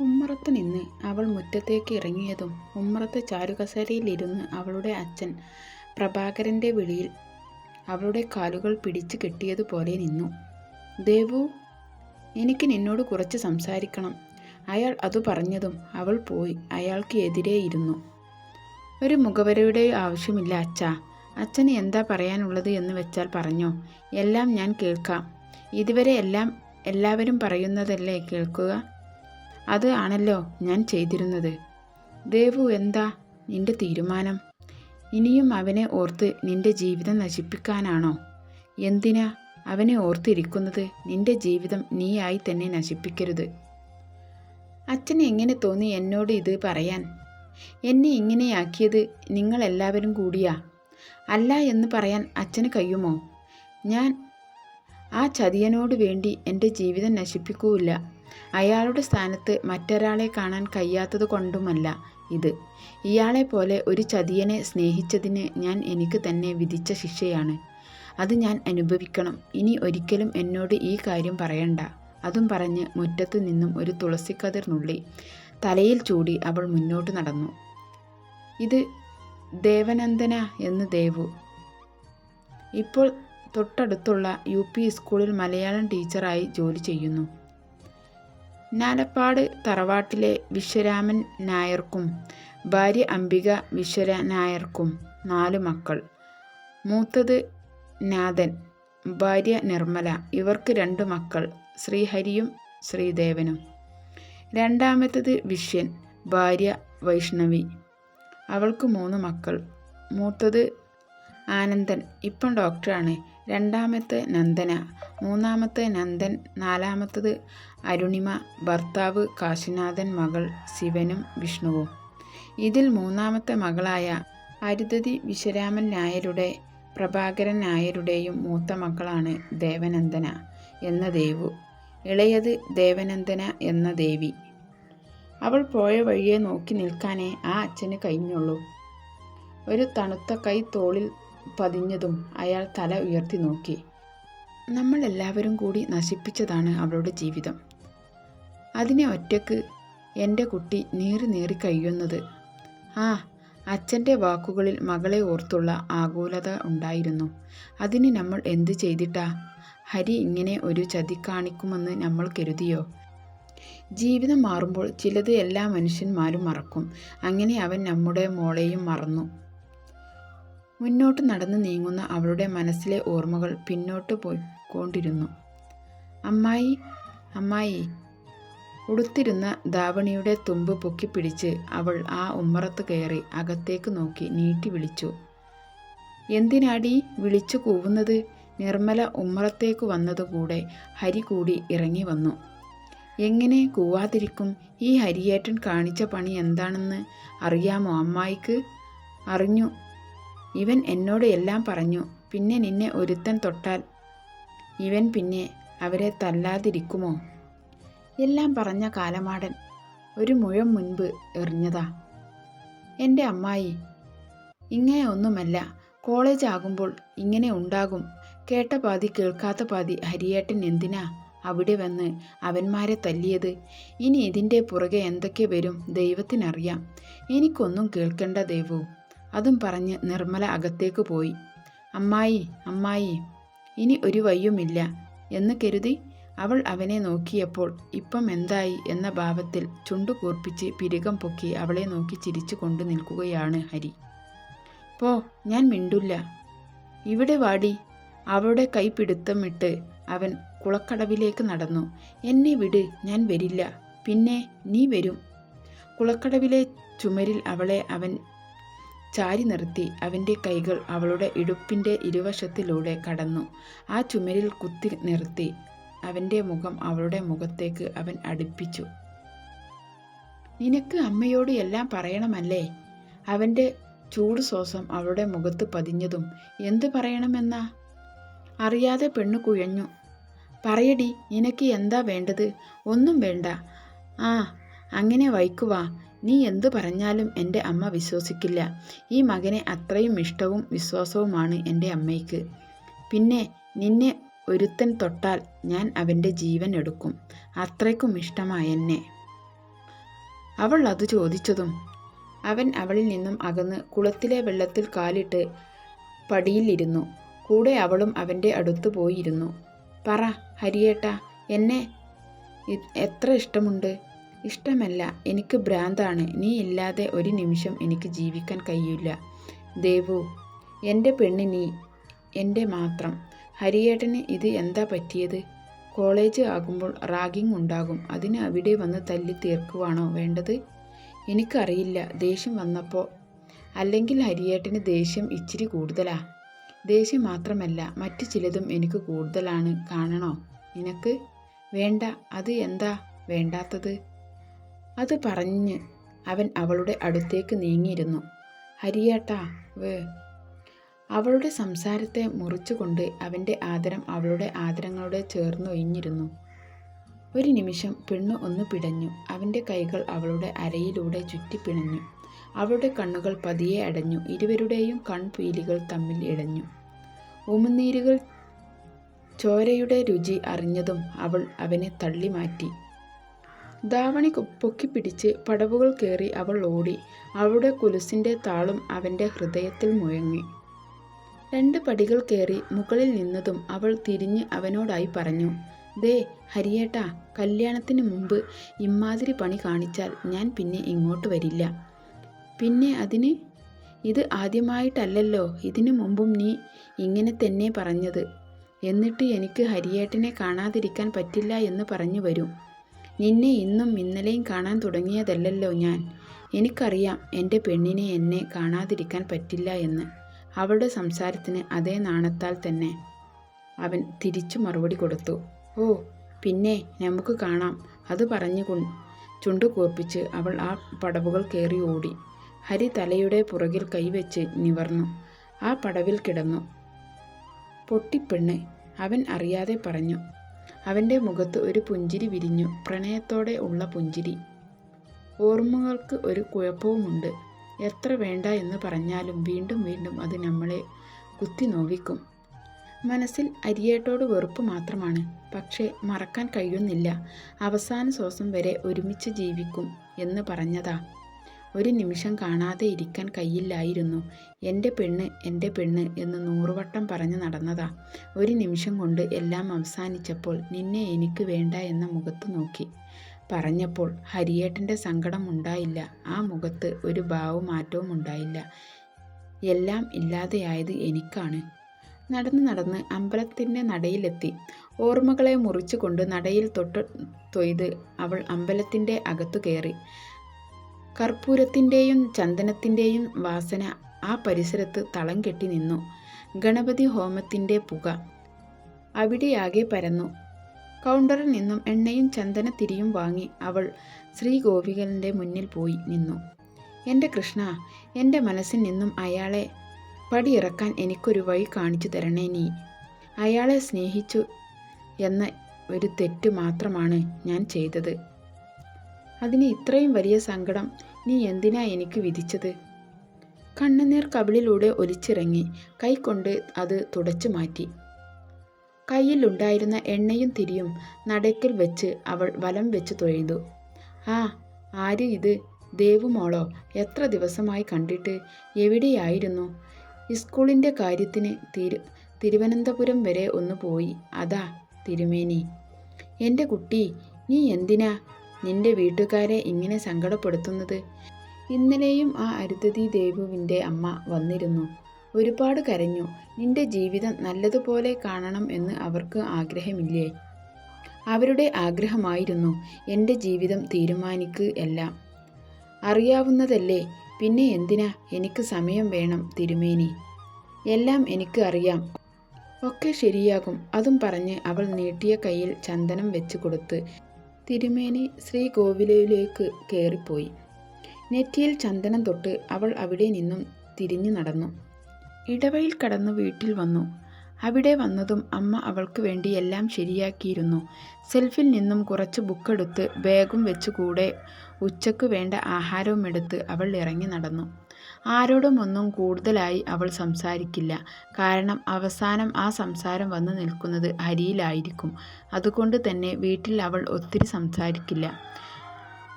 ഉമ്മറത്ത് നിന്ന് അവൾ മുറ്റത്തേക്ക് ഇറങ്ങിയതും ഉമ്മറത്ത് ചാരുകസേരയിലിരുന്ന് അവളുടെ അച്ഛൻ പ്രഭാകരന്റെ വിളിയിൽ അവളുടെ കാലുകൾ പിടിച്ചു കെട്ടിയതുപോലെ നിന്നു. ദേവു എനിക്ക് നിന്നോട് കുറച്ച് സംസാരിക്കണം. അയാൾ അത് പറഞ്ഞതും അവൾ പോയി അയാൾക്ക് എതിരെയിരുന്നു. ഒരു മുഖവരയുടെ ആവശ്യമില്ല അച്ഛാ. അച്ഛന് എന്താ പറയാനുള്ളത് എന്ന് വെച്ചാൽ പറഞ്ഞോ. എല്ലാം ഞാൻ കേൾക്കാം. ഇതുവരെ എല്ലാം എല്ലാവരും പറയുന്നതല്ലേ കേൾക്കുക. അത് ആണല്ലോ ഞാൻ ചെയ്തിരുന്നത്. ദേവു എന്താ നിന്റെ തീരുമാനം? ഇനിയും അവനെ ഓർത്ത് നിന്റെ ജീവിതം നശിപ്പിക്കാനാണോ? എന്തിനാ അവനെ ഓർത്തിരിക്കുന്നത്? നിന്റെ ജീവിതം നീയായി തന്നെ നശിപ്പിക്കരുത്. അച്ഛന് എങ്ങനെ തോന്നി എന്നോട് ഇത് പറയാൻ? എന്നെ ഇങ്ങനെയാക്കിയത് നിങ്ങളെല്ലാവരും കൂടിയാ. അല്ല എന്ന് പറയാൻ അച്ഛന് കഴിയുമോ? ഞാൻ ആ ചതിയനോട് വേണ്ടി എന്റെ ജീവിതം നശിപ്പിക്കൂല്ല. അയാളുടെ സ്ഥാനത്ത് മറ്റൊരാളെ കാണാൻ കഴിയാത്തത് കൊണ്ടുമല്ല ഇത്. ഇയാളെപ്പോലെ ഒരു ചതിയനെ സ്നേഹിച്ചതിന് ഞാൻ എനിക്ക് തന്നെ വിധിച്ച ശിക്ഷയാണ്. അത് ഞാൻ അനുഭവിക്കണം. ഇനി ഒരിക്കലും എന്നോട് ഈ കാര്യം പറയണ്ട. അതും പറഞ്ഞ് മുറ്റത്തു നിന്നും ഒരു തുളസിക്കതിർ നുള്ളി തലയിൽ ചൂടി അവൾ മുന്നോട്ട് നടന്നു. ഇത് ദേവനന്ദന എന്ന് ദേവു. ഇപ്പോൾ തൊട്ടടുത്തുള്ള യു. പി. സ്കൂളിൽ മലയാളം ടീച്ചറായി ജോലി ചെയ്യുന്നു. നാലപ്പാട് തറവാട്ടിലെ വിശ്വരാമൻ നായർക്കും ഭാര്യ അംബിക വിശ്വര നായർക്കും നാല് മക്കൾ. മൂത്തത് നാഥൻ, ഭാര്യ നിർമ്മല. ഇവർക്ക് രണ്ട് മക്കൾ ശ്രീഹരിയും ശ്രീദേവനും. രണ്ടാമത്തത് വിഷ്യൻ ഭാര്യ വൈഷ്ണവി. അവൾക്ക് മൂന്ന് മക്കൾ. മൂത്തത് ആനന്ദൻ ഇപ്പം ഡോക്ടറാണ്. രണ്ടാമത്തെ നന്ദന, മൂന്നാമത്തെ നന്ദൻ, നാലാമത്തത് അരുണിമ, ഭർത്താവ് കാശിനാഥൻ മകൾ ശിവനും വിഷ്ണുവും. ഇതിൽ മൂന്നാമത്തെ മകളായ അരുതതി വിശ്വരാമൻ നായരുടെ പ്രഭാകരൻ നായരുടെയും മൂത്ത മക്കളാണ് ദേവനന്ദന എന്ന ദേവു. ഇളയത് ദേവനന്ദന എന്ന ദേവി. അവൾ പോയ വഴിയെ നോക്കി നിൽക്കാനേ ആ അച്ഛന് കഴിഞ്ഞുള്ളൂ. ഒരു തണുത്ത കൈ തോളിൽ പതിഞ്ഞതും അയാൾ തല ഉയർത്തി നോക്കി. നമ്മളെല്ലാവരും കൂടി നശിപ്പിച്ചതാണ് അവളുടെ ജീവിതം. അതിനെ ഒറ്റയ്ക്ക് എന്റെ കുട്ടി നീറി നീറി കഴിയുന്നത്. ആ അച്ഛന്റെ വാക്കുകളിൽ മകളെ ഓർത്തുള്ള ആകുലത ഉണ്ടായിരുന്നു. അതിന് നമ്മൾ എന്ത് ചെയ്തിട്ടാ ഹരി ഇങ്ങനെ ഒരു ചതി കാണിക്കുമെന്ന് നമ്മൾ കരുതിയോ? ജീവിതം മാറുമ്പോൾ ചിലത് എല്ലാ മനുഷ്യന്മാരും മറക്കും. അങ്ങനെ അവൻ നമ്മുടെ മോളെയും മറന്നു. മുന്നോട്ട് നടന്നു നീങ്ങുന്ന അവളുടെ മനസ്സിലെ ഓർമ്മകൾ പിന്നോട്ട് പോയിക്കൊണ്ടിരുന്നു. അമ്മായി അമ്മായി ഉടുത്തിരുന്ന ധാവണിയുടെ തുമ്പ് പൊക്കിപ്പിടിച്ച് അവൾ ആ ഉമ്മറത്ത് കയറി അകത്തേക്ക് നോക്കി നീട്ടി വിളിച്ചു. എന്തിനാടി വിളിച്ചു കൂവുന്നത്? നിർമ്മല ഉമ്മറത്തേക്ക് വന്നതുകൂടെ ഹരി കൂടി ഇറങ്ങി വന്നു. എങ്ങനെ കൂവാതിരിക്കും? ഈ ഹരിയേട്ടൻ കാണിച്ച പണി എന്താണെന്ന് അറിയാമോ അമ്മായിക്ക്? അറിഞ്ഞു. ഇവൻ എന്നോട് എല്ലാം പറഞ്ഞു. പിന്നെ നിന്നെ ഒരുത്തൻ തൊട്ടാൽ ഇവൻ പിന്നെ അവരെ തല്ലാതിരിക്കുമോ? എല്ലാം പറഞ്ഞ കാലമാടൻ ഒരു മുഴം മുൻപ് എറിഞ്ഞതാ. എന്റെ അമ്മായി ഇങ്ങനെ ഒന്നുമല്ല. കോളേജ് ആകുമ്പോൾ ഇങ്ങനെ ഉണ്ടാകും. കേട്ട പാതി കേൾക്കാത്ത പാതി ഹരിയേട്ടൻ എന്തിനാ അവിടെ വന്ന് അവന്മാരെ തല്ലിയത്? ഇനി ഇതിന്റെ പുറകെ എന്തൊക്കെ വരും ദൈവത്തിനറിയാം. എനിക്കൊന്നും കേൾക്കേണ്ട ദേവൂ. അതും പറഞ്ഞ് നിർമ്മല അകത്തേക്ക് പോയി. അമ്മായി അമ്മായി ഇനി ഒരു വയ്യുമില്ല എന്ന് കരുതി അവൾ അവനെ നോക്കിയപ്പോൾ ഇപ്പം എന്തായി എന്ന ഭാവത്തിൽ ചുണ്ടു കൂർപ്പിച്ച് പിരികം പൊക്കി അവളെ നോക്കി ചിരിച്ചു കൊണ്ടു നിൽക്കുകയാണ് ഹരി. പോ ഞാൻ മിണ്ടില്ല ഇവിടെ വാടി. അവളുടെ കൈ പിടുത്തമിട്ട് അവൻ കുളക്കടവിലേക്ക് നടന്നു. എന്നെ വിട് ഞാൻ വരില്ല. പിന്നെ നീ വരും. കുളക്കടവിലെ ചുമരിൽ അവളെ അവൻ ചാരി നിർത്തി. അവന്റെ കൈകൾ അവളുടെ ഇടുപ്പിന്റെ ഇരുവശത്തിലൂടെ കടന്നു ആ ചുമരിൽ കുത്തി നിർത്തി. അവന്റെ മുഖം അവളുടെ മുഖത്തേക്ക് അവൻ അടുപ്പിച്ചു. നിനക്ക് അമ്മയോട് എല്ലാം പറയണമല്ലേ? അവന്റെ ചൂട് ശ്വാസം അവളുടെ മുഖത്ത് പതിഞ്ഞതും എന്ത് പറയണമെന്നാ? അറിയാതെ പെണ്ണ് കുഴഞ്ഞു. പറയടി നിനക്ക് എന്താ വേണ്ടത്? ഒന്നും വേണ്ട. ആ അങ്ങനെ വഴിക്ക് വാ. നീ എന്തു പറഞ്ഞാലും എന്റെ അമ്മ വിശ്വസിക്കില്ല. ഈ മകനെ അത്രയും ഇഷ്ടവും വിശ്വാസവുമാണ് എന്റെ അമ്മയ്ക്ക്. പിന്നെ നിന്നെ ഒരുത്തൻ തൊട്ടാൽ ഞാൻ അവന്റെ ജീവൻ എടുക്കും. അത്രയ്ക്കും ഇഷ്ടമായെന്നെ അവൾ അത് ചോദിച്ചതും അവൻ അവളിൽ നിന്നും അകന്ന് കുളത്തിലെ വെള്ളത്തിൽ കാലിട്ട് പടിയിലിരുന്നു കൂടെ അവളും അവന്റെ അടുത്ത് പോയിരുന്നു പറ ഹരിയേട്ട എന്നെ എത്ര ഇഷ്ടമുണ്ട് ഇഷ്ടമല്ല. എനിക്ക് ഭ്രാന്താണ്. നീ ഇല്ലാതെ ഒരു നിമിഷം എനിക്ക് ജീവിക്കാൻ കഴിയില്ല ദേവു എന്റെ പെണ്ണ് നീ. എന്റെ മാത്രം. ഹരിയേട്ടന് ഇത് എന്താ പറ്റിയത്? കോളേജ് ആകുമ്പോൾ റാഗിംഗ് ഉണ്ടാകും. അതിന് അവിടെ വന്ന് തല്ലി തീർക്കുവാണോ വേണ്ടത്? എനിക്കറിയില്ല. ദേഷ്യം വന്നപ്പോൾ അല്ലെങ്കിൽ ഹരിയേട്ടന് ദേഷ്യം ഇച്ചിരി കൂടുതലാ? ദേഷ്യം മാത്രമല്ല മറ്റു ചിലതും എനിക്ക് കൂടുതലാണ്. കാണണോ? നിനക്ക്? വേണ്ട. അത് എന്താ വേണ്ടാത്തത്? അത് പറഞ്ഞ് അവൻ അവളുടെ അടുത്തേക്ക് നീങ്ങിയിരുന്നു. ഹരിയേട്ടാ വേ. അവളുടെ സംസാരത്തെ മുറിച്ചുകൊണ്ട് അവന്റെ ആദരം അവളുടെ ആദരങ്ങളോട് ചേർന്നൊഴിഞ്ഞിരുന്നു ഒരു നിമിഷം പെണ്ണു ഒന്ന് പിടഞ്ഞു. അവന്റെ കൈകൾ അവളുടെ അരയിലൂടെ ചുറ്റിപ്പിണഞ്ഞു അവളുടെ കണ്ണുകൾ പതിയെ അടഞ്ഞു. ഇരുവരുടെയും കൺപീലികൾ തമ്മിൽ ഇടഞ്ഞു ഉമിനീരുകൾ ചോരയുടെ രുചി അറിഞ്ഞതും അവൾ അവനെ തള്ളി മാറ്റി ധാവണി പൊക്കിപ്പിടിച്ച് പടവുകൾ കയറി അവൾ ഓടി. അവളുടെ കുലുസിന്റെ താളും അവന്റെ ഹൃദയത്തിൽ മുഴങ്ങി. രണ്ട് പടികൾ കയറി മുകളിൽ നിന്നതും അവൾ തിരിഞ്ഞ് അവനോടായി പറഞ്ഞു ദേ ഹരിയേട്ടാ കല്യാണത്തിന് മുമ്പ് ഇമ്മാതിരി പണി കാണിച്ചാൽ ഞാൻ പിന്നെ ഇങ്ങോട്ട് വരില്ല. പിന്നെ അതിന്? ഇത് ആദ്യമായിട്ടല്ലല്ലോ ഇതിനു മുമ്പും നീ ഇങ്ങനെ തന്നെ പറഞ്ഞത്. എന്നിട്ട് എനിക്ക് ഹരിയേട്ടനെ കാണാതിരിക്കാൻ പറ്റില്ല എന്ന് പറഞ്ഞു വരും. നിന്നെ ഇന്നും ഇന്നലെയും കാണാൻ തുടങ്ങിയതല്ലല്ലോ ഞാൻ. എനിക്കറിയാം എന്റെ പെണ്ണിനെ എന്നെ കാണാതിരിക്കാൻ പറ്റില്ല എന്ന്. അവളുടെ സംസാരത്തിന് അതേ നാണത്താൽ തന്നെ അവൻ തിരിച്ചു മറുപടി കൊടുത്തു. ഓ പിന്നെ നമുക്ക് കാണാം. അത് പറഞ്ഞു ചുണ്ടു കൂർപ്പിച്ച് അവൾ ആ പടവുകൾ കയറി ഓടി. ഹരി തലയുടെ പുറകിൽ കൈവച്ച് നിവർന്നു. ആ പടവിൽ കിടന്നു. പൊട്ടിപ്പെണ്ണ്. അവൻ അറിയാതെ പറഞ്ഞു അവന്റെ മുഖത്ത് ഒരു പുഞ്ചിരി വിരിഞ്ഞു. പ്രണയത്തോടെ ഉള്ള പുഞ്ചിരി. ഓർമ്മകൾക്ക് ഒരു കുഴപ്പവുമുണ്ട്. എത്ര വേണ്ട എന്ന് പറഞ്ഞാലും വീണ്ടും വീണ്ടും അത് നമ്മളെ കുത്തി നോവിക്കും. മനസ്സിൽ അരിയേട്ടോട് വെറുപ്പ് മാത്രമാണ്. പക്ഷേ മറക്കാൻ കഴിയുന്നില്ല. അവസാന ശ്വാസം വരെ ഒരുമിച്ച് ജീവിക്കും എന്ന് പറഞ്ഞതാ. ഒരു നിമിഷം കാണാതെ ഇരിക്കാൻ കയ്യില്ലായിരുന്നു. എന്റെ പെണ്ണ് എന്റെ പെണ്ണ് എന്ന് നൂറുവട്ടം പറഞ്ഞു നടന്നതാ. ഒരു നിമിഷം കൊണ്ട് എല്ലാം അവസാനിച്ചപ്പോൾ നിന്നെ എനിക്ക് വേണ്ട എന്ന മുഖത്ത് നോക്കി. പറഞ്ഞപ്പോൾ ഹരിയേട്ടന്റെ സങ്കടം ഉണ്ടായില്ല. ആ മുഖത്ത് ഒരു ഭാവമാറ്റവും ഉണ്ടായില്ല. എല്ലാം ഇല്ലാതെയായത് എനിക്കാണ്. നടന്ന് നടന്ന് അമ്പലത്തിന്റെ നടയിലെത്തി. ഓർമ്മകളെ മുറിച്ചുകൊണ്ട് നടയിൽ തൊട്ട് തൊയ്ത് അവൾ അമ്പലത്തിന്റെ അകത്തു കയറി. കർപ്പൂരത്തിന്റെയും ചന്ദനത്തിന്റെയും വാസന ആ പരിസരത്ത് തളം കെട്ടി നിന്നു. ഗണപതി ഹോമത്തിന്റെ പുക അവിടെയാകെ പരന്നു. കൗണ്ടറിൽ നിന്നും എണ്ണയും ചന്ദനത്തിരിയും വാങ്ങി അവൾ ശ്രീഗോപികലിന്റെ മുന്നിൽ പോയി നിന്നു. എന്റെ കൃഷ്ണ എന്റെ മനസ്സിൽ നിന്നും അയാളെ പടിയിറക്കാൻ എനിക്കൊരു വഴി കാണിച്ചു തരണേ നീ. അയാളെ സ്നേഹിച്ചു എന്ന ഒരു തെറ്റ് മാത്രമാണ് ഞാൻ ചെയ്തത്. അതിന് ഇത്രയും വലിയ സങ്കടം നീ എന്തിനാ എനിക്ക് വിധിച്ചത്? കണ്ണുനീർ കവിളിലൂടെ ഒലിച്ചിറങ്ങി കൈകൊണ്ട് അത് തുടച്ചു മാറ്റി. കയ്യിലുണ്ടായിരുന്ന എണ്ണയും തിരിയും നടക്കിൽ വെച്ച് അവൾ വലം വെച്ച് തൊഴുതു ആ ആര് ഇത്? ദേവുമോളോ എത്ര ദിവസമായി കണ്ടിട്ട് എവിടെയായിരുന്നു? സ്കൂളിന്റെ കാര്യത്തിന് തിരു തിരുവനന്തപുരം വരെ ഒന്ന് പോയി. അതാ തിരുമേനി. എന്റെ കുട്ടി നീ എന്തിനാ നിന്റെ വീട്ടുകാരെ ഇങ്ങനെ സങ്കടപ്പെടുത്തുന്നത്? ഇന്നലെയും ആ അരുന്ധതി ദേവുവിന്റെ അമ്മ വന്നിരുന്നു. ഒരുപാട് കരഞ്ഞു. നിന്റെ ജീവിതം നല്ലതുപോലെ കാണണം എന്ന് അവർക്ക് ആഗ്രഹമില്ലേ? അവരുടെ ആഗ്രഹമായിരുന്നു എന്റെ ജീവിതം തീരുമാനിക്ക് എല്ലാം. അറിയാവുന്നതല്ലേ? പിന്നെ എന്തിനാ എനിക്ക് സമയം വേണം തിരുമേനി? എല്ലാം എനിക്ക് അറിയാം. ഒക്കെ ശരിയാകും അതും പറഞ്ഞ് അവൾ നീട്ടിയ കയ്യിൽ ചന്ദനം വെച്ച് കൊടുത്ത് തിരുമേനി ശ്രീകോവിലയിലേക്ക് കയറിപ്പോയി നെറ്റിയിൽ ചന്ദനം തൊട്ട് അവൾ അവിടെ നിന്നും തിരിഞ്ഞു നടന്നു. ഇടവയിൽ കടന്നു വീട്ടിൽ വന്നു. അവിടെ വന്നതും അമ്മ അവൾക്ക് വേണ്ടി എല്ലാം ശരിയാക്കിയിരുന്നു. സെൽഫിൽ നിന്നും കുറച്ച് ബുക്കെടുത്ത് ബാഗും വെച്ച് കൂടെ ഉച്ചയ്ക്ക് വേണ്ട ആഹാരവും എടുത്ത് അവൾ ഇറങ്ങി നടന്നു. ആരോടും ഒന്നും കൂടുതലായി അവൾ സംസാരിക്കില്ല. കാരണം അവസാനം ആ സംസാരം വന്നു നിൽക്കുന്നത് ഹരിയിലായിരിക്കും. അതുകൊണ്ട് തന്നെ വീട്ടിൽ അവൾ ഒത്തിരി സംസാരിക്കില്ല.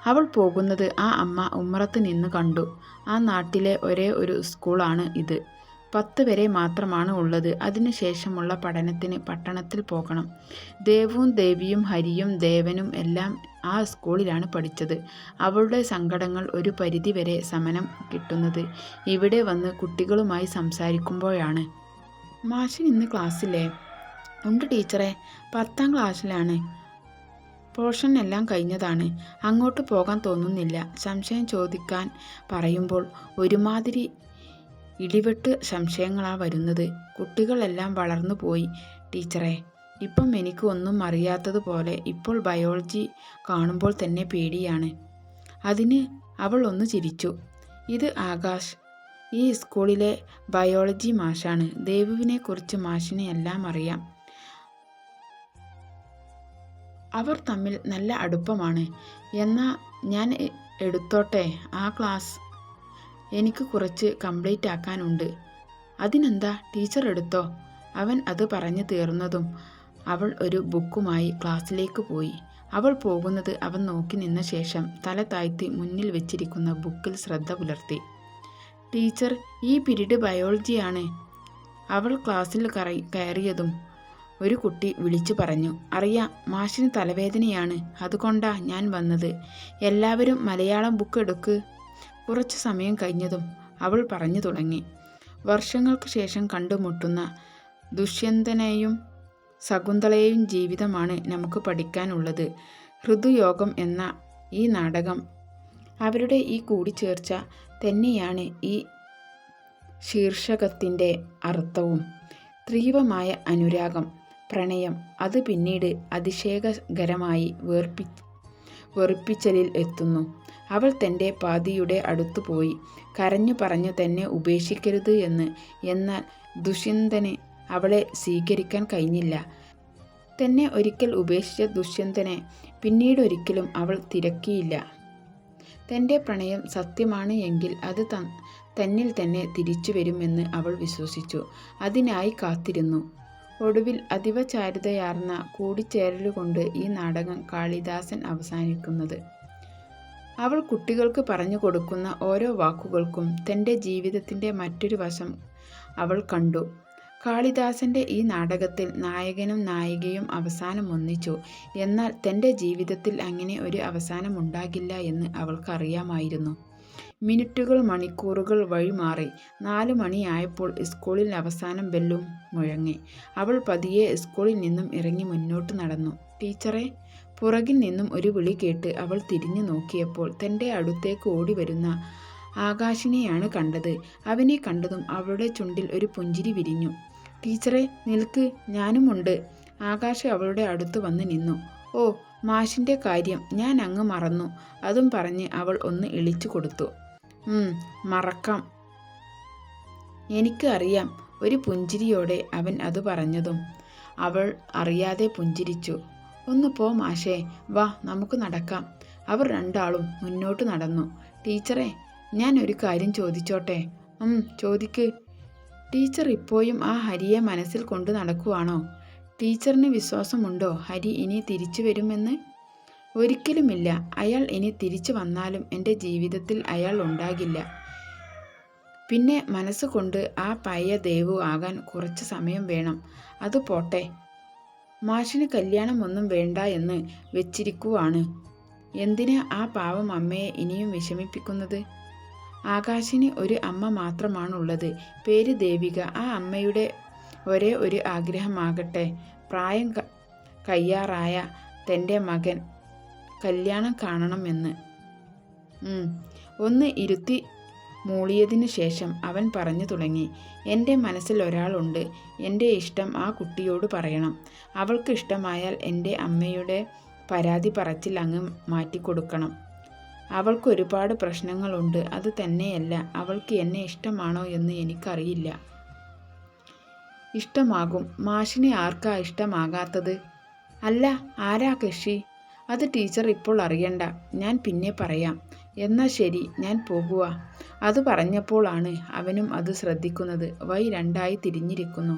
അവൾ പോകുന്നത് ആ അമ്മ ഉമ്മറത്ത് നിന്ന് കണ്ടു. ആ നാട്ടിലെ ഒരേ ഒരു സ്കൂളാണ് ഇത്. പത്ത് വരെ മാത്രമാണ് ഉള്ളത്. അതിനുശേഷമുള്ള പഠനത്തിന് പട്ടണത്തിൽ പോകണം. ദേവും ദേവിയും ഹരിയും ദേവനും എല്ലാം ആ സ്കൂളിലാണ് പഠിച്ചത്. അവളുടെ സങ്കടങ്ങൾ ഒരു പരിധിവരെ സമനം കിട്ടുന്നത്. ഇവിടെ വന്ന് കുട്ടികളുമായി സംസാരിക്കുമ്പോഴാണ്. മാഷിൻ ഇന്ന് ക്ലാസ്സില്ലേ? ഉണ്ട് ടീച്ചറെ. പത്താം ക്ലാസ്സിലാണ്. പോർഷൻ എല്ലാം കഴിഞ്ഞതാണ്. അങ്ങോട്ട് പോകാൻ തോന്നുന്നില്ല. സംശയം ചോദിക്കാൻ പറയുമ്പോൾ ഒരുമാതിരി ഇടിവെട്ട് സംശയങ്ങളാണ് വരുന്നത്. കുട്ടികളെല്ലാം വളർന്നു പോയി. ടീച്ചറെ ഇപ്പം എനിക്ക് ഒന്നും അറിയാത്തതുപോലെ ഇപ്പോൾ ബയോളജി കാണുമ്പോൾ തന്നെ പേടിയാണ്. അതിന് അവൾ ഒന്ന് ചിരിച്ചു. ഇത് ആകാശ്. ഈ സ്കൂളിലെ ബയോളജി മാഷാണ്. ദേവുവിനെ കുറിച്ച് മാഷിനെ എല്ലാം അറിയാം. അവർ തമ്മിൽ നല്ല അടുപ്പമാണ്. എന്നാ ഞാൻ എടുത്തോട്ടെ? ആ ക്ലാസ് എനിക്ക് കുറച്ച് കംപ്ലീറ്റ് ആക്കാനുണ്ട്. അതിനെന്താ? ടീച്ചർ എടുത്തോ? അവൻ അത് പറഞ്ഞു തീർന്നതും അവൾ ഒരു ബുക്കുമായി ക്ലാസ്സിലേക്ക് പോയി. അവൾ പോകുന്നത് അവൻ നോക്കി നിന്ന ശേഷം തല താഴ്ത്തി മുന്നിൽ വെച്ചിരിക്കുന്ന ബുക്കിൽ ശ്രദ്ധ പുലർത്തി. ടീച്ചർ ഈ പിരീഡ് ബയോളജിയാണ് അവൾ ക്ലാസ്സിൽ കയറിയതും ഒരു കുട്ടി വിളിച്ചു പറഞ്ഞു അറിയാം മാഷിന് തലവേദനയാണ്. അതുകൊണ്ടാ ഞാൻ വന്നത്. എല്ലാവരും മലയാളം ബുക്ക് എടുക്ക്. കുറച്ചു സമയം കഴിഞ്ഞതും അവൾ പറഞ്ഞു തുടങ്ങി. വർഷങ്ങൾക്ക് ശേഷം കണ്ടുമുട്ടുന്ന ദുഷ്യന്തനെയും ശകുന്തളയെയും ജീവിതമാണ് നമുക്ക് പഠിക്കാനുള്ളത്. ഹൃദുയോഗം എന്ന ഈ നാടകം അവരുടെ ഈ കൂടിച്ചേർച്ച തന്നെയാണ് ഈ ശീർഷകത്തിന്റെ അർത്ഥവും. തീവ്രമായ അനുരാഗം പ്രണയം അത് പിന്നീട് അതിശയകരമായി വേർപ്പി വെറുപ്പിച്ചലിൽ എത്തുന്നു. അവൾ തന്റെ പാതിയുടെ അടുത്തു പോയി. കരഞ്ഞു പറഞ്ഞു തന്നെ ഉപേക്ഷിക്കരുത് എന്ന്. എന്നാൽ ദുഷ്യന്തന് അവളെ സ്വീകരിക്കാൻ കഴിഞ്ഞില്ല. തന്നെ ഒരിക്കൽ ഉപേക്ഷിച്ച ദുഷ്യന്തനെ പിന്നീടൊരിക്കലും അവൾ തിരക്കിയില്ല. തന്റെ പ്രണയം സത്യമാണ് എങ്കിൽ അത് തന്നിൽ തന്നെ തിരിച്ചു വരുമെന്ന് അവൾ വിശ്വസിച്ചു. അതിനായി കാത്തിരുന്നു. ഒടുവിൽ അതിവചാരുതയാർന്ന കൂടിച്ചേരലുകൊണ്ട് ഈ നാടകം കാളിദാസൻ അവസാനിക്കുന്നത്. അവൾ കുട്ടികൾക്ക് പറഞ്ഞു കൊടുക്കുന്ന ഓരോ വാക്കുകൾക്കും തന്റെ ജീവിതത്തിന്റെ മറ്റൊരു വശം അവൾ കണ്ടു. കാളിദാസന്റെ ഈ നാടകത്തിൽ നായകനും നായികയും അവസാനം ഒന്നിച്ചു. എന്നാൽ തന്റെ ജീവിതത്തിൽ അങ്ങനെ ഒരു അവസാനം ഉണ്ടാകില്ല എന്ന് അവൾക്കറിയാമായിരുന്നു. മിനിറ്റുകൾ മണിക്കൂറുകൾ വഴിമാറി നാല് മണിയായപ്പോൾ സ്കൂളിൽ അവസാനം ബെല്ലും മുഴങ്ങി. അവൾ പതിയെ സ്കൂളിൽ നിന്നും ഇറങ്ങി മുന്നോട്ട് നടന്നു. ടീച്ചറെ പുറകിൽ നിന്നും ഒരു വിളി കേട്ട് അവൾ തിരിഞ്ഞു നോക്കിയപ്പോൾ തന്റെ അടുത്തേക്ക് ഓടി വരുന്ന ആകാശിനെയാണ് കണ്ടത്. അവനെ കണ്ടതും അവളുടെ ചുണ്ടിൽ ഒരു പുഞ്ചിരി വിരിഞ്ഞു. ടീച്ചറെ നിൽക്ക് ഞാനുമുണ്ട്. ആകാശ് അവളുടെ അടുത്ത് വന്ന് നിന്നു. ഓ മാഷിന്റെ കാര്യം ഞാൻ അങ്ങ് മറന്നു. അതും പറഞ്ഞ് അവൾ ഒന്ന് ഇളിച്ചു കൊടുത്തു. മറക്കാം. എനിക്ക് അറിയാം ഒരു പുഞ്ചിരിയോടെ അവൻ അത് പറഞ്ഞതും. അവൾ അറിയാതെ പുഞ്ചിരിച്ചു. ഒന്ന് പോ മാഷേ. വാ നമുക്ക് നടക്കാം. അവർ രണ്ടാളും മുന്നോട്ട് നടന്നു. ടീച്ചറെ ഞാൻ ഒരു കാര്യം ചോദിച്ചോട്ടെ? ഉം ചോദിക്ക്. ടീച്ചർ ഇപ്പോഴും ആ ഹരിയെ മനസ്സിൽ കൊണ്ട് നടക്കുവാണോ? ടീച്ചറിന് വിശ്വാസമുണ്ടോ? ഹരി ഇനി തിരിച്ചു വരുമെന്ന്? ഒരിക്കലുമില്ല. അയാൾ ഇനി തിരിച്ചു വന്നാലും എന്റെ ജീവിതത്തിൽ അയാൾ ഉണ്ടാകില്ല. പിന്നെ മനസ്സുകൊണ്ട് ആ പയ്യ ദേവു ആകാൻ കുറച്ച് സമയം വേണം. അത് പോട്ടെ. മാഷിന് കല്യാണമൊന്നും വേണ്ട എന്ന് വെച്ചിരിക്കുവാണ്. എന്തിന് ആ പാവം അമ്മയെ ഇനിയും വിഷമിപ്പിക്കുന്നത്? ആകാശിന് ഒരു അമ്മ മാത്രമാണുള്ളത്. പേര് ദേവിക. ആ അമ്മയുടെ ഒരേ ഒരു ആഗ്രഹമാകട്ടെ. പ്രായം കയ്യാറായ തന്റെ മകൻ കല്യാണം കാണണമെന്ന്. ഒന്ന് ഇരുത്തി മൂളിയതിനു ശേഷം അവൻ പറഞ്ഞു തുടങ്ങി എന്റെ മനസ്സിൽ ഒരാളുണ്ട്. എന്റെ ഇഷ്ടം ആ കുട്ടിയോട് പറയണം. അവൾക്ക് ഇഷ്ടമായാൽ എന്റെ അമ്മയുടെ പരാതി പറച്ചിൽ അങ്ങ് മാറ്റിക്കൊടുക്കണം. അവൾക്ക് ഒരുപാട് പ്രശ്നങ്ങളുണ്ട്. അത് തന്നെയല്ല അവൾക്ക് എന്നെ ഇഷ്ടമാണോ എന്ന് എനിക്കറിയില്ല. ഇഷ്ടമാകും. മാഷിനെ ആർക്കാ ഇഷ്ടമാകാത്തത്? അല്ല ആരാ കൃഷി? അത് ടീച്ചർ ഇപ്പോൾ അറിയണ്ട. ഞാൻ പിന്നെ പറയാം. എന്നാ ശരി ഞാൻ പോകുക അത് പറഞ്ഞപ്പോഴാണ് അവനും അത് ശ്രദ്ധിക്കുന്നത്. വൈ രണ്ടായി തിരിഞ്ഞിരിക്കുന്നു.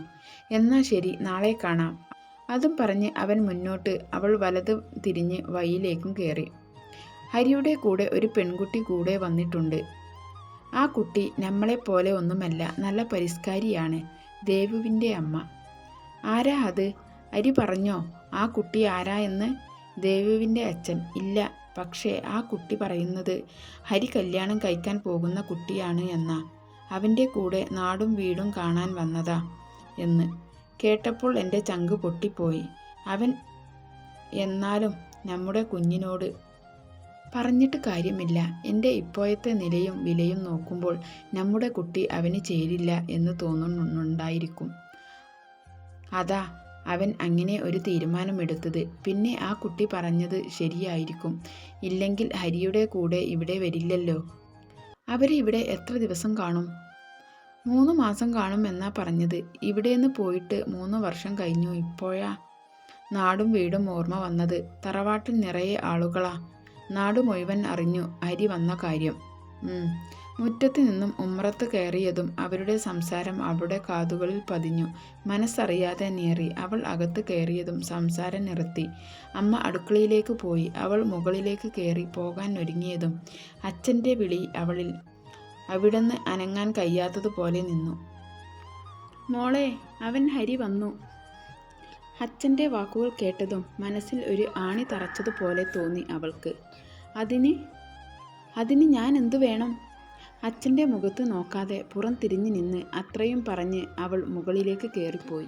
എന്നാ ശരി നാളെ കാണാം. അതും പറഞ്ഞ് അവൻ മുന്നോട്ട് അവൾ വലത് തിരിഞ്ഞ് വൈയിലേക്കും കയറി. ഹരിയുടെ കൂടെ ഒരു പെൺകുട്ടി കൂടെ വന്നിട്ടുണ്ട്. ആ കുട്ടി നമ്മളെപ്പോലെ ഒന്നുമല്ല നല്ല പരിഷ്കാരിയാണ്. ദേവുവിന്റെ അമ്മ. ആരാ അത്? അരി പറഞ്ഞോ ആ കുട്ടി ആരാ എന്ന്? ദേവുവിന്റെ അച്ഛൻ ഇല്ല പക്ഷേ ആ കുട്ടി പറയുന്നത് ഹരി കല്യാണം കഴിക്കാൻ പോകുന്ന കുട്ടിയാണ് എന്നാ അവന്റെ കൂടെ നാടും വീടും കാണാൻ വന്നതാ എന്ന്. കേട്ടപ്പോൾ എന്റെ ചങ്ക് പൊട്ടിപ്പോയി. അവൻ എന്നാലും നമ്മുടെ കുഞ്ഞിനോട് പറഞ്ഞിട്ട് കാര്യമില്ല. എന്റെ ഇപ്പോഴത്തെ നിലയും വിലയും നോക്കുമ്പോൾ നമ്മുടെ കുട്ടി അവന് ചേരില്ല എന്ന് തോന്നുന്നുണ്ടായിരിക്കും. അതാ അവൻ അങ്ങനെ ഒരു തീരുമാനമെടുത്തത്. പിന്നെ ആ കുട്ടി പറഞ്ഞത് ശരിയായിരിക്കും. ഇല്ലെങ്കിൽ ഹരിയുടെ കൂടെ ഇവിടെ വരില്ലല്ലോ. അവരെ ഇവിടെ എത്ര ദിവസം കാണും? മൂന്ന് മാസം കാണും എന്നാ പറഞ്ഞത്. ഇവിടെ നിന്ന് പോയിട്ട് മൂന്ന് വർഷം കഴിഞ്ഞു. ഇപ്പോഴാ നാടും വീടും ഓർമ്മ വന്നത്. തറവാട്ടിൽ നിറയെ ആളുകളാ. നാട് മുഴുവൻ അറിഞ്ഞു. ഹരി വന്ന കാര്യം. മുറ്റത്ത് നിന്നും ഉമ്രത്ത് കയറിയതും അവരുടെ സംസാരം അവളുടെ കാതുകളിൽ പതിഞ്ഞു. മനസ്സറിയാതെ നേറി അവൾ അകത്ത് കയറിയതും സംസാരം നിർത്തി. അമ്മ അടുക്കളയിലേക്ക് പോയി. അവൾ മുകളിലേക്ക് കയറി പോകാൻ ഒരുങ്ങിയതും അച്ഛന്റെ വിളി അവളിൽ അവിടുന്ന് അനങ്ങാൻ കഴിയാത്തതുപോലെ നിന്നു. മോളെ അവൻ ഹരി വന്നു. അച്ഛന്റെ വാക്കുകൾ കേട്ടതും മനസ്സിൽ ഒരു ആണി തറച്ചതുപോലെ തോന്നി അവൾക്ക്. അതിന് അതിന് ഞാൻ എന്തു വേണം? അച്ഛന്റെ മുഖത്ത് നോക്കാതെ പുറം തിരിഞ്ഞു നിന്ന് അത്രയും പറഞ്ഞ് അവൾ മുകളിലേക്ക് കയറിപ്പോയി.